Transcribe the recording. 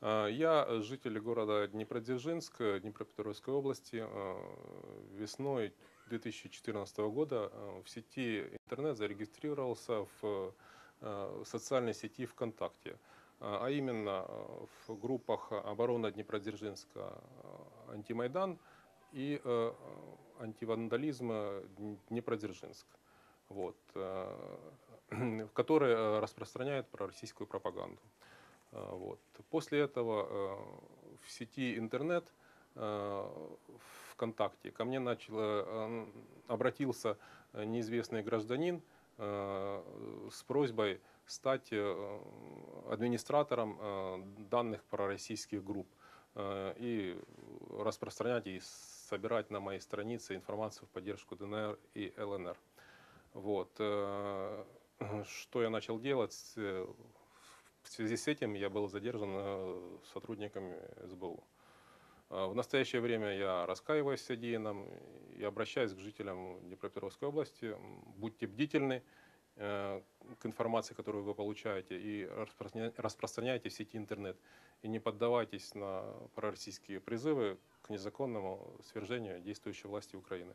А, Я житель города Днепродзержинск Днепропетровской области. А, Весной 2014 года а, в сети интернет зарегистрировался в социальной сети ВКонтакте, а именно в группах обороны Днепродзержинска «Антимайдан» и «Антивандализм Днепродзержинск», вот, которые распространяют пророссийскую пропаганду. А, Вот. После этого э, в сети интернет э, ВКонтакте ко мне начал, э, обратился неизвестный гражданин с просьбой стать администратором данных пророссийских групп и распространять и собирать на моей странице информацию в поддержку ДНР и ЛНР. Вот. Что я начал делать? Э, В связи с этим я был задержан э, сотрудниками СБУ. А В настоящее время я раскаиваюсь в содеянном и обращаюсь к жителям Днепропетровской области. Будьте бдительны э, к информации, которую вы получаете, и распространя- распространяйте в сети интернет. И не поддавайтесь на пророссийские призывы к незаконному свержению действующей власти Украины.